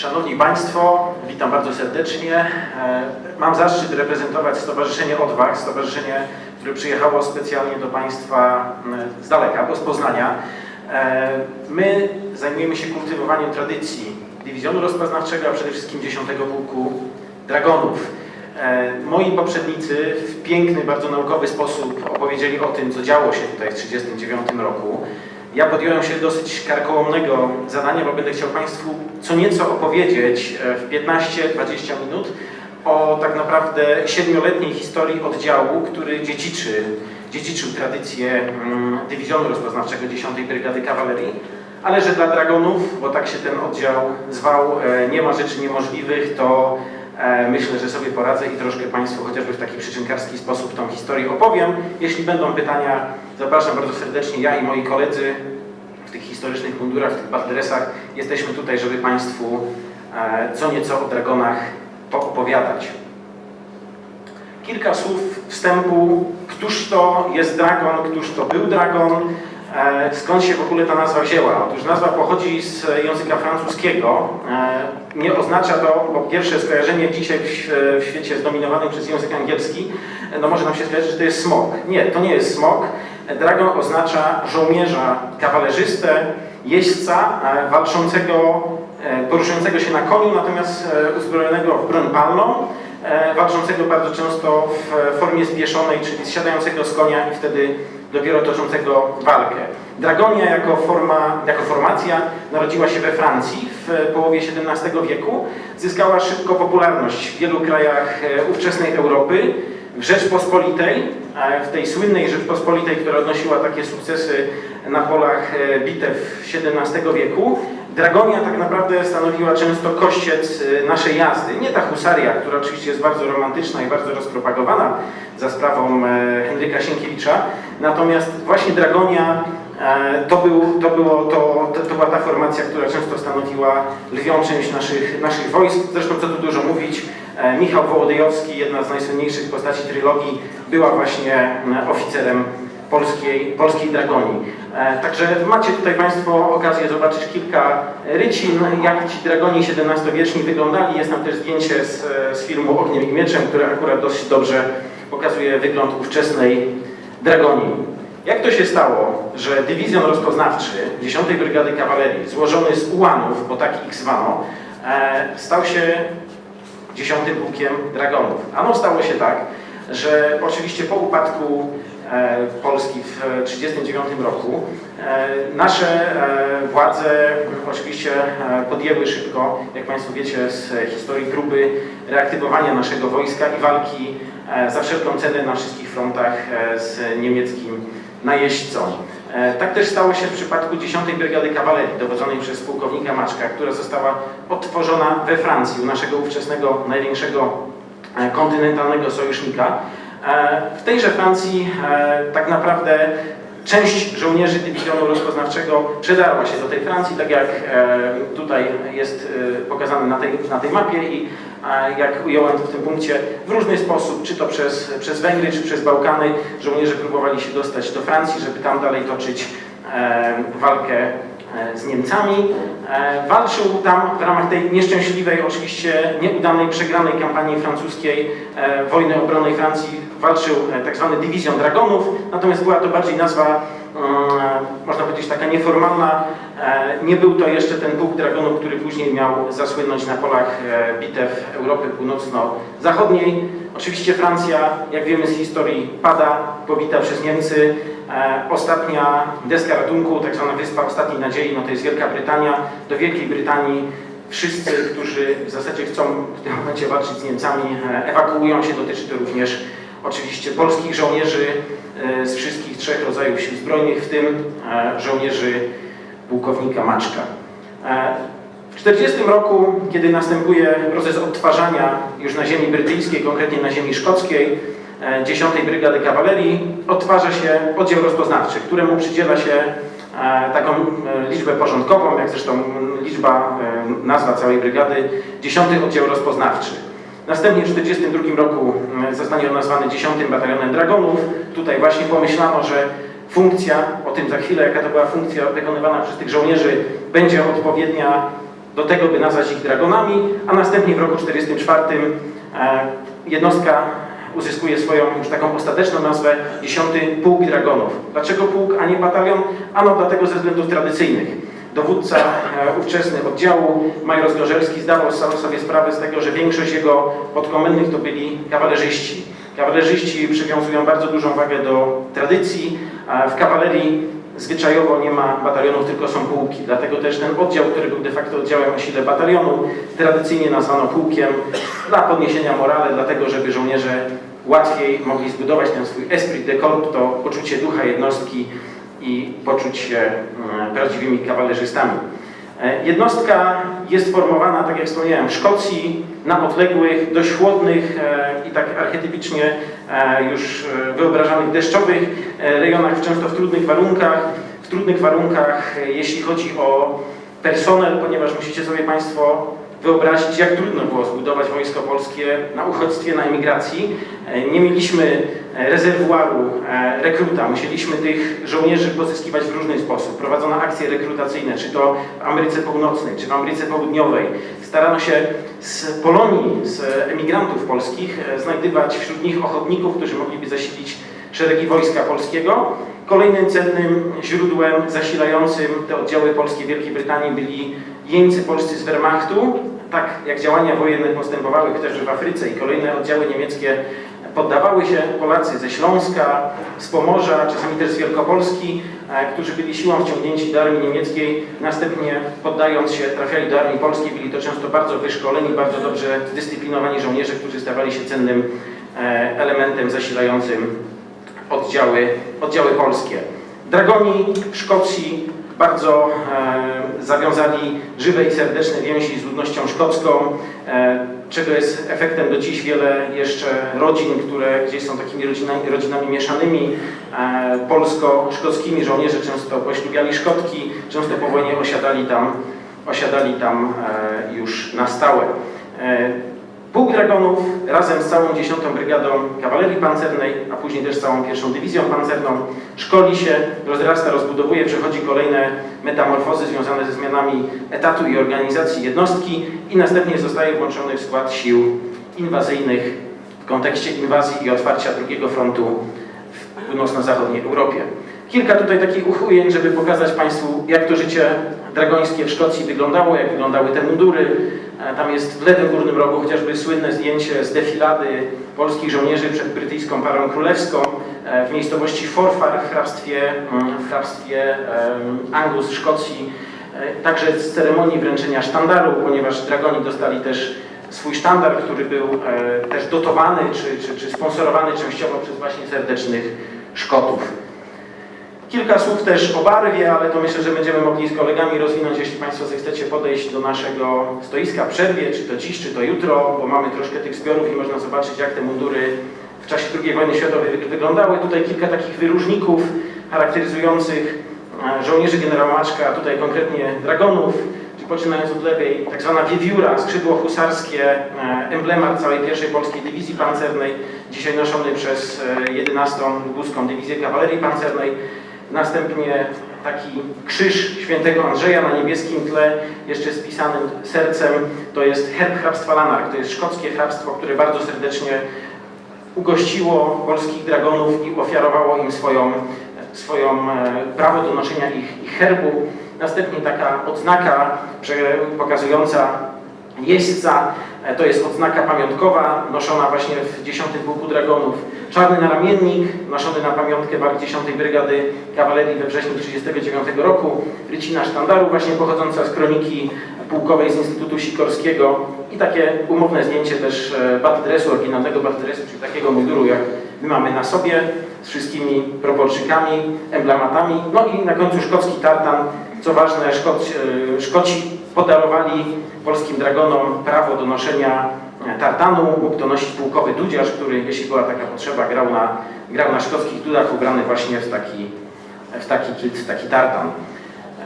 Szanowni Państwo, witam bardzo serdecznie. E, Mam zaszczyt reprezentować Stowarzyszenie Odwag, stowarzyszenie, które przyjechało specjalnie do Państwa m, z daleka, bo z Poznania. E, My zajmujemy się kultywowaniem tradycji Dywizjonu Rozpoznawczego, a przede wszystkim 10 Pułku Dragonów. E, Moi poprzednicy w piękny, bardzo naukowy sposób opowiedzieli o tym, co działo się tutaj w 1939 roku. Ja podjąłem się dosyć karkołomnego zadania, bo będę chciał Państwu co nieco opowiedzieć e, w 15-20 minut o tak naprawdę siedmioletniej historii oddziału, który dziedziczy, dziedziczył tradycję mm, Dywizjonu Rozpoznawczego 10 Brygady Kawalerii, ale że dla Dragonów, bo tak się ten oddział zwał, e, nie ma rzeczy niemożliwych, to myślę, że sobie poradzę i troszkę Państwu chociażby w taki przyczynkarski sposób tą historię opowiem. Jeśli będą pytania, zapraszam bardzo serdecznie. Ja i moi koledzy w tych historycznych mundurach, w tych batdresach jesteśmy tutaj, żeby Państwu e, co nieco o dragonach poopowiadać. Kilka słów wstępu. Któż to jest dragon, któż to był dragon, e, skąd się w ogóle ta nazwa wzięła? Otóż nazwa pochodzi z języka francuskiego. E, Nie oznacza to, bo pierwsze skojarzenie dzisiaj w świecie zdominowanym przez język angielski, no może nam się skojarzyć, że to jest smok. Nie, to nie jest smok. Dragon oznacza żołnierza, kawalerzystę, jeźdźca e, walczącego, e, poruszającego się na koniu, natomiast e, uzbrojonego w broń palną, e, walczącego bardzo często w formie spieszonej, czyli zsiadającego z konia i wtedy dopiero toczącego walkę. Dragonia jako, forma, jako formacja narodziła się we Francji w połowie XVII wieku. Zyskała szybko popularność w wielu krajach e, ówczesnej Europy. W Rzeczpospolitej, w tej słynnej Rzeczpospolitej, która odnosiła takie sukcesy na polach e, bitew XVII wieku, Dragonia tak naprawdę stanowiła często kościec e, naszej jazdy. Nie ta husaria, która oczywiście jest bardzo romantyczna i bardzo rozpropagowana za sprawą e, Henryka Sienkiewicza, natomiast właśnie Dragonia e, to, był, to, było, to, to, była ta formacja, która często stanowiła lwią część naszych, naszych wojsk. Zresztą co tu dużo mówić, e, Michał Wołodyjowski, jedna z najsłynniejszych postaci trylogii, była właśnie oficerem polskiej, polskiej Dragonii. E, Także macie tutaj Państwo okazję zobaczyć kilka rycin, jak ci Dragoni XVII-wieczni wyglądali. Jest tam też zdjęcie z, e, z filmu Ogniem i Mieczem, które akurat dosyć dobrze pokazuje wygląd ówczesnej Dragonii. Jak to się stało, że dywizjon rozpoznawczy 10 Brygady Kawalerii, złożony z ułanów, bo tak ich zwano, e, stał się 10 pułkiem Dragonów? Ano stało się tak, że oczywiście po upadku Polski w 1939 roku e, nasze e, władze oczywiście e, podjęły szybko, jak Państwo wiecie z historii, próby reaktywowania naszego wojska i walki e, za wszelką cenę na wszystkich frontach e, z niemieckim najeźdźcą. E, Tak też stało się w przypadku 10 Brygady Kawalerii, dowodzonej przez pułkownika Maczka, która została odtworzona we Francji, u naszego ówczesnego największego e, kontynentalnego sojusznika. E, W tejże Francji e, tak naprawdę część żołnierzy dywizjonu rozpoznawczego przedarła się do tej Francji, tak jak e, tutaj jest pokazane na tej, na tej mapie i jak ująłem w tym punkcie, w różny sposób, czy to przez, przez Węgry, czy przez Bałkany, żołnierze próbowali się dostać do Francji, żeby tam dalej toczyć walkę z Niemcami. Walczył tam w ramach tej nieszczęśliwej, oczywiście nieudanej, przegranej kampanii francuskiej wojny obronnej Francji, walczył e, tak zwany Dywizjon Dragonów, natomiast była to bardziej nazwa, mm, można powiedzieć, taka nieformalna. E, Nie był to jeszcze ten pułk Dragonów, który później miał zasłynąć na polach e, bitew Europy Północno-Zachodniej. Oczywiście Francja, jak wiemy z historii, pada, pobita przez Niemcy. E, Ostatnia deska ratunku, tak zwana wyspa ostatniej nadziei, no to jest Wielka Brytania. Do Wielkiej Brytanii wszyscy, którzy w zasadzie chcą w tym momencie walczyć z Niemcami, e, ewakuują się. Dotyczy to również oczywiście polskich żołnierzy e, z wszystkich trzech rodzajów sił zbrojnych, w tym e, żołnierzy pułkownika Maczka. E, W 1940 roku, kiedy następuje proces odtwarzania już na ziemi brytyjskiej, konkretnie na ziemi szkockiej, e, 10 Brygady Kawalerii, odtwarza się oddział rozpoznawczy, któremu przydziela się taką liczbę porządkową, jak zresztą liczba, nazwa całej brygady, 10 oddział rozpoznawczy. Następnie w 1942 roku mm, zostanie on nazwany 10 Batalionem Dragonów. Tutaj właśnie pomyślano, że funkcja, o tym za chwilę, jaka to była funkcja wykonywana przez tych żołnierzy, będzie odpowiednia do tego, by nazwać ich dragonami, a następnie w roku 1944 e, jednostka uzyskuje swoją już taką ostateczną nazwę 10 Pułk Dragonów. Dlaczego pułk, a nie batalion? Ano dlatego ze względów tradycyjnych. Dowódca e, ówczesny oddziału, major Zgorzelski, zdawał sam sobie sprawę z tego, że większość jego podkomendnych to byli kawalerzyści. Kawalerzyści przywiązują bardzo dużą wagę do tradycji. W kawalerii zwyczajowo nie ma batalionów, tylko są pułki. Dlatego też ten oddział, który był de facto oddziałem o sile batalionu, tradycyjnie nazwano pułkiem dla podniesienia morale, dlatego żeby żołnierze łatwiej mogli zbudować ten swój esprit de corps, to poczucie ducha jednostki i poczuć się mm, prawdziwymi kawalerzystami. E, Jednostka jest formowana, tak jak wspomniałem, w Szkocji, na odległych, dość chłodnych e, i tak archetypicznie e, już wyobrażanych deszczowych rejonach, często w trudnych warunkach. W trudnych warunkach, jeśli chodzi o personel, ponieważ musicie sobie Państwo wyobrazić, jak trudno było zbudować wojsko polskie na uchodźstwie, na emigracji. E, Nie mieliśmy e, rezerwuaru e, rekruta, musieliśmy tych żołnierzy pozyskiwać w różny sposób. Prowadzono akcje rekrutacyjne, czy to w Ameryce Północnej, czy w Ameryce Południowej. Starano się z Polonii, z emigrantów polskich znajdywać wśród nich ochotników, którzy mogliby zasilić szeregi wojska polskiego. Kolejnym cennym źródłem zasilającym te oddziały polskie w Wielkiej Brytanii byli jeńcy polscy z Wehrmachtu. Tak jak działania wojenne postępowały chociażby w Afryce i kolejne oddziały niemieckie poddawały się Polacy ze Śląska, z Pomorza, czasami też z Wielkopolski, e, którzy byli siłą wciągnięci do armii niemieckiej, następnie poddając się trafiali do armii polskiej, byli to często bardzo wyszkoleni, bardzo dobrze zdyscyplinowani żołnierze, którzy stawali się cennym e, elementem zasilającym oddziały, oddziały polskie. Dragoni Szkocji bardzo e, zawiązali żywe i serdeczne więzi z ludnością szkocką, e, czego jest efektem do dziś wiele jeszcze rodzin, które gdzieś są takimi rodzinami, rodzinami mieszanymi, e, polsko-szkockimi. Żołnierze często poślubiali Szkotki, często po wojnie osiadali tam, osiadali tam już na stałe. Pułk Dragonów razem z całą 10 Brygadą Kawalerii Pancernej, a później też całą pierwszą Dywizją Pancerną szkoli się, rozrasta, rozbudowuje, przechodzi kolejne metamorfozy związane ze zmianami etatu i organizacji jednostki i następnie zostaje włączony w skład sił inwazyjnych w kontekście inwazji i otwarcia drugiego frontu w północno-zachodniej Europie. Kilka tutaj takich ujęć, żeby pokazać Państwu, jak to życie dragońskie w Szkocji wyglądało, jak wyglądały te mundury. E, Tam jest w lewym górnym rogu chociażby słynne zdjęcie z defilady polskich żołnierzy przed brytyjską parą królewską e, w miejscowości Forfar w hrabstwie, mm, w hrabstwie Angus Szkocji. E, Także z ceremonii wręczenia sztandaru, ponieważ dragoni dostali też swój sztandar, który był też dotowany czy, czy, czy sponsorowany częściowo przez właśnie serdecznych Szkotów. Kilka słów też o barwie, ale to myślę, że będziemy mogli z kolegami rozwinąć, jeśli Państwo zechcecie podejść do naszego stoiska przerwie, czy to dziś, czy to jutro, bo mamy troszkę tych zbiorów i można zobaczyć, jak te mundury w czasie II wojny światowej wy- wyglądały. Tutaj kilka takich wyróżników charakteryzujących e, żołnierzy generała Maczka, tutaj konkretnie dragonów, czyli poczynając od lewej, tak zwana wiewióra, skrzydło husarskie, e, emblemat całej pierwszej polskiej dywizji pancernej, dzisiaj noszony przez e, 11. Lubuską Dywizję Kawalerii Pancernej. Następnie taki krzyż świętego Andrzeja na niebieskim tle, jeszcze z pisanym sercem. To jest herb hrabstwa Lanark. To jest szkockie hrabstwo, które bardzo serdecznie ugościło polskich dragonów i ofiarowało im swoją, swoją e, prawo do noszenia ich, ich herbu. Następnie taka odznaka pokazująca jeźdźca. E, To jest odznaka pamiątkowa, noszona właśnie w 10 Pułku Dragonów. Czarny naramiennik, noszony na pamiątkę walk 10 Brygady Kawalerii we wrześniu 1939 roku. Rycina sztandaru, właśnie pochodząca z kroniki pułkowej z Instytutu Sikorskiego. I takie umowne zdjęcie też e, batdressu, oryginalnego batdressu, czyli takiego munduru, jak my mamy na sobie, z wszystkimi proporczykami, emblematami. No i na końcu szkocki tartan. Co ważne, Szkoci, e, Szkoci podarowali polskim dragonom prawo do noszenia e, tartanu. Mógł to nosić pułkowy dudziarz, który, jeśli była taka potrzeba, grał na, grał na szkockich dudach, ubrany właśnie w taki, w taki kit, taki tartan.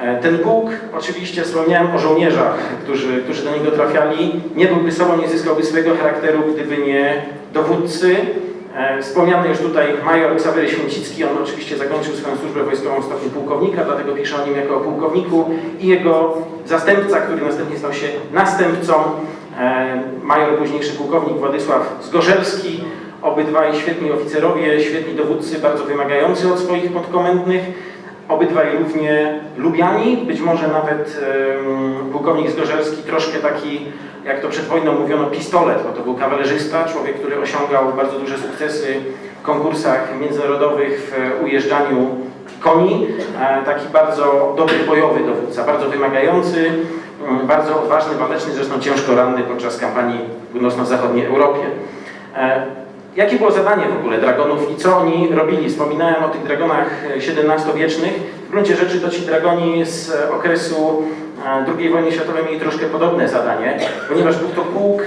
E, Ten pułk, oczywiście wspomniałem o żołnierzach, którzy, którzy do niego trafiali. Nie byłby sobą, nie zyskałby swojego charakteru, gdyby nie dowódcy, Wspomniany już tutaj major Ksawery Święcicki, on oczywiście zakończył swoją służbę wojskową w stopniu pułkownika, dlatego pisze o nim jako o pułkowniku i jego zastępca, który następnie stał się następcą, e, major późniejszy pułkownik Władysław Zgorzelski, obydwaj świetni oficerowie, świetni dowódcy, bardzo wymagający od swoich podkomendnych, obydwaj równie lubiani, być może nawet em, pułkownik Zgorzelski troszkę taki, jak to przed wojną mówiono, pistolet, bo to był kawalerzysta, człowiek, który osiągał bardzo duże sukcesy w konkursach międzynarodowych w ujeżdżaniu koni, e, taki bardzo dobry bojowy dowódca, bardzo wymagający, bardzo odważny, waleczny, zresztą ciężko ranny podczas kampanii w północno-zachodniej Europie. E, Jakie było zadanie w ogóle dragonów i co oni robili? Wspominałem o tych dragonach e, XVII-wiecznych. W gruncie rzeczy to ci dragoni z e, okresu e, II wojny światowej mieli troszkę podobne zadanie, ponieważ był to pułk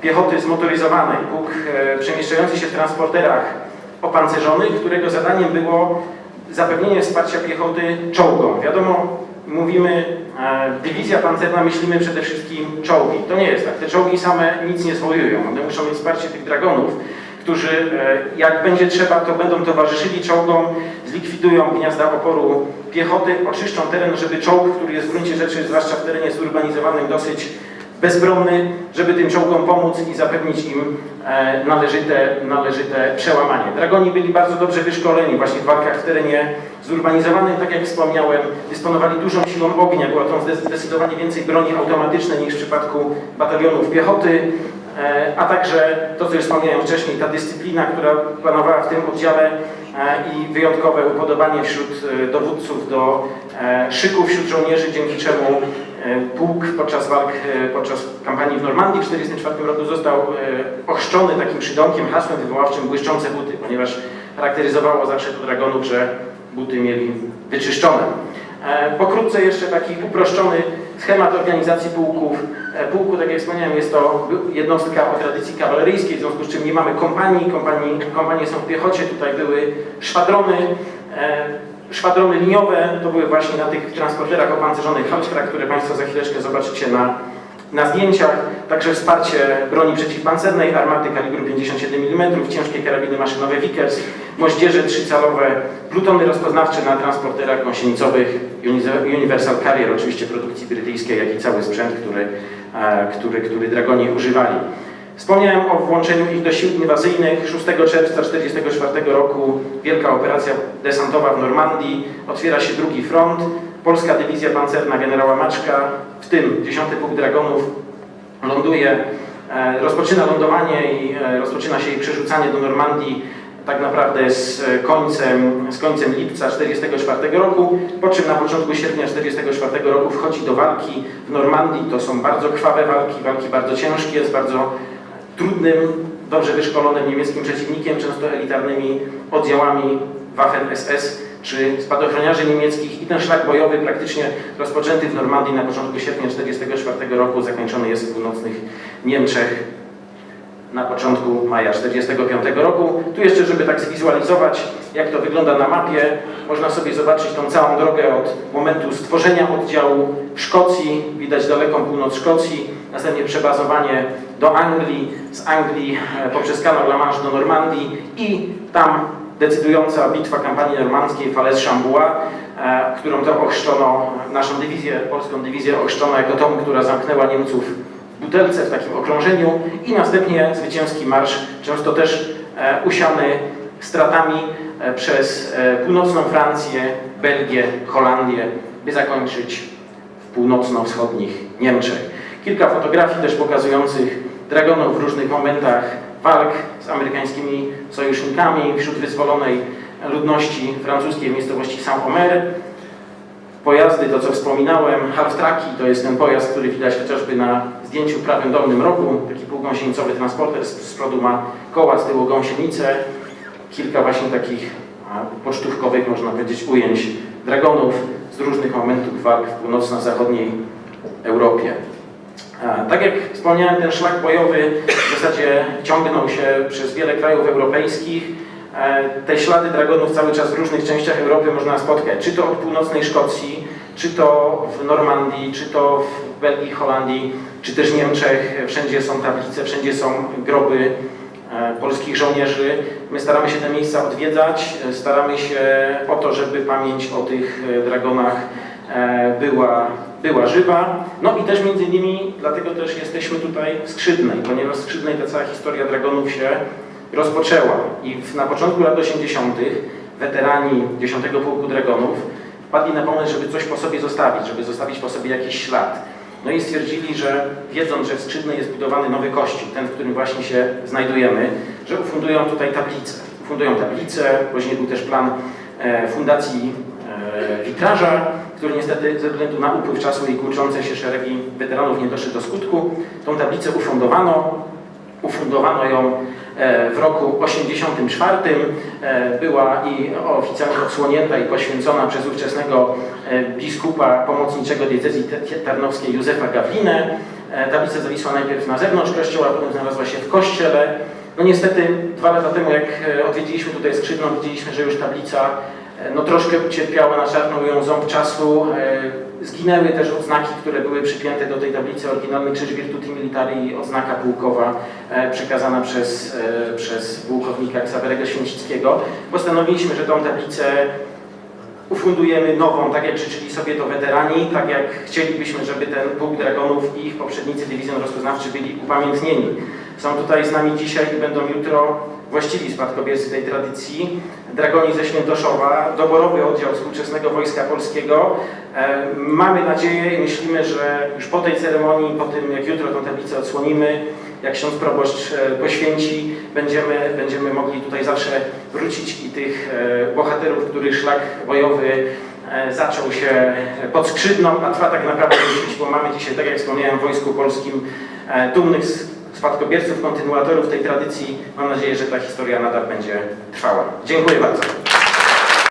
piechoty zmotoryzowanej, pułk e, przemieszczający się w transporterach opancerzonych, którego zadaniem było zapewnienie wsparcia piechoty czołgom. Wiadomo, mówimy e, dywizja pancerna, myślimy przede wszystkim czołgi. To nie jest tak. Te czołgi same nic nie zwojują. One muszą mieć wsparcie tych dragonów, którzy e, jak będzie trzeba, to będą towarzyszyli czołgom, zlikwidują gniazda oporu piechoty, oczyszczą teren, żeby czołg, który jest w gruncie rzeczy, zwłaszcza w terenie zurbanizowanym, dosyć bezbronny, żeby tym czołgom pomóc i zapewnić im e, należyte, należyte przełamanie. Dragoni byli bardzo dobrze wyszkoleni właśnie w walkach w terenie zurbanizowanym, tak jak wspomniałem, dysponowali dużą siłą ognia, była to zde- zdecydowanie więcej broni automatycznej niż w przypadku batalionów piechoty, a także to, co już wspomniałem wcześniej, ta dyscyplina, która panowała w tym oddziale e, i wyjątkowe upodobanie wśród e, dowódców do e, szyku wśród żołnierzy, dzięki czemu e, pułk podczas walk, e, podczas kampanii w Normandii w 1944 roku został e, ochrzczony takim przydomkiem, hasłem wywoławczym błyszczące buty, ponieważ charakteryzowało zawsze to dragonów, że buty mieli wyczyszczone. E, Pokrótce jeszcze taki uproszczony schemat organizacji pułków. E, Pułku, tak jak wspomniałem, jest to jednostka o tradycji kawaleryjskiej, w związku z czym nie mamy kompanii, kompanii kompanie są w piechocie, tutaj były szwadrony, e, szwadrony liniowe, to były właśnie na tych transporterach opancerzonych Halstra, które Państwo za chwileczkę zobaczycie na, na zdjęciach. Także wsparcie broni przeciwpancernej, armaty kalibru 57 mm, ciężkie karabiny maszynowe Vickers, moździerze trzycalowe, plutony rozpoznawcze na transporterach gąsienicowych, Uni- Universal Carrier, oczywiście produkcji brytyjskiej, jak i cały sprzęt, który, e, który, który Dragoni używali. Wspomniałem o włączeniu ich do sił inwazyjnych. 6 czerwca 1944 roku wielka operacja desantowa w Normandii. Otwiera się drugi front. Polska dywizja pancerna generała Maczka, w tym 10 Pułk Dragonów, ląduje, e, rozpoczyna lądowanie i e, rozpoczyna się jej przerzucanie do Normandii tak naprawdę z e, końcem, z końcem lipca 1944 roku, po czym na początku sierpnia 1944 roku wchodzi do walki w Normandii. To są bardzo krwawe walki, walki bardzo ciężkie, z bardzo trudnym, dobrze wyszkolonym niemieckim przeciwnikiem, często elitarnymi oddziałami Waffen-SS czy spadochroniarzy niemieckich i ten szlak bojowy praktycznie rozpoczęty w Normandii na początku sierpnia 1944 roku zakończony jest w północnych Niemczech na początku maja 1945 roku. Tu jeszcze, żeby tak zwizualizować, jak to wygląda na mapie, można sobie zobaczyć tą całą drogę od momentu stworzenia oddziału w Szkocji, widać daleką północ Szkocji, następnie przebazowanie do Anglii, z Anglii e, poprzez kanał La Manche do Normandii i tam decydująca bitwa kampanii normandzkiej Falaise-Chambois, e, którą to ochrzczono, naszą dywizję, polską dywizję ochrzczono jako tą, która zamknęła Niemców w butelce w takim okrążeniu i następnie zwycięski marsz, często też e, usiany stratami e, przez północną Francję, Belgię, Holandię, by zakończyć w północno-wschodnich Niemczech. Kilka fotografii też pokazujących dragonów w różnych momentach walk z amerykańskimi sojusznikami wśród wyzwolonej ludności francuskiej w miejscowości Saint-Omer. Pojazdy, to co wspominałem, half-traki, to jest ten pojazd, który widać chociażby na zdjęciu w prawym dolnym rogu, taki półgąsienicowy transporter, z, z przodu ma koła, z tyłu gąsienicę, kilka właśnie takich pocztówkowych, można powiedzieć, ujęć dragonów z różnych momentów walk w północno-zachodniej Europie. A, Tak jak wspomniałem, ten szlak bojowy w zasadzie ciągnął się przez wiele krajów europejskich. E, Te ślady dragonów cały czas w różnych częściach Europy można spotkać, czy to od północnej Szkocji, czy to w Normandii, czy to w Belgii, Holandii, czy też Niemczech. Wszędzie są tablice, wszędzie są groby e, polskich żołnierzy. My staramy się te miejsca odwiedzać, e, staramy się o to, żeby pamięć o tych e, dragonach e, była, była żywa. No i też między innymi dlatego też jesteśmy tutaj w Skrzydnej, ponieważ w Skrzydnej ta cała historia dragonów się rozpoczęła i na początku lat 80. weterani 10 Pułku Dragonów wpadli na pomysł, żeby coś po sobie zostawić, żeby zostawić po sobie jakiś ślad. No i stwierdzili, że wiedząc, że w Skrzydnej jest budowany nowy kościół, ten, w którym właśnie się znajdujemy, że ufundują tutaj tablicę. Ufundują tablicę, później był też plan e, fundacji e, witraża, który niestety ze względu na upływ czasu i kurczące się szeregi weteranów nie doszedł do skutku. Tą tablicę ufundowano, ufundowano ją e, w roku 84. E, Była i oficjalnie odsłonięta i poświęcona przez ówczesnego e, biskupa pomocniczego diecezji tarnowskiej Józefa Gawlinę. Tablica zawisła najpierw na zewnątrz kościoła, potem znalazła się w kościele. No niestety dwa lata temu, jak odwiedziliśmy tutaj Skrzydno, widzieliśmy, że już tablica no, troszkę ucierpiała, naczarnął ją ząb czasu. E, Zginęły też odznaki, które były przypięte do tej tablicy, oryginalny krzyż Virtuti Militari odznaka pułkowa e, przekazana przez, e, przez pułkownika Ksawerego Święcickiego. Postanowiliśmy, że tą tablicę ufundujemy nową, tak jak życzyli sobie to weterani, tak jak chcielibyśmy, żeby ten Pułk Dragonów i ich poprzednicy Dywizjon Rozpoznawczy byli upamiętnieni. Są tutaj z nami dzisiaj i będą jutro właściwi spadkobiercy tej tradycji. Dragoni ze Świętoszowa, doborowy oddział współczesnego Wojska Polskiego. E, Mamy nadzieję i myślimy, że już po tej ceremonii, po tym jak jutro tę tablicę odsłonimy, jak ksiądz proboszcz e, poświęci, będziemy, będziemy mogli tutaj zawsze wrócić i tych e, bohaterów, których szlak bojowy zaczął się pod skrzydną, a trwa tak naprawdę bo mamy dzisiaj, tak jak wspomniałem, w Wojsku Polskim dumnych spadkobierców, kontynuatorów tej tradycji. Mam nadzieję, że ta historia nadal będzie trwała. Dziękuję bardzo.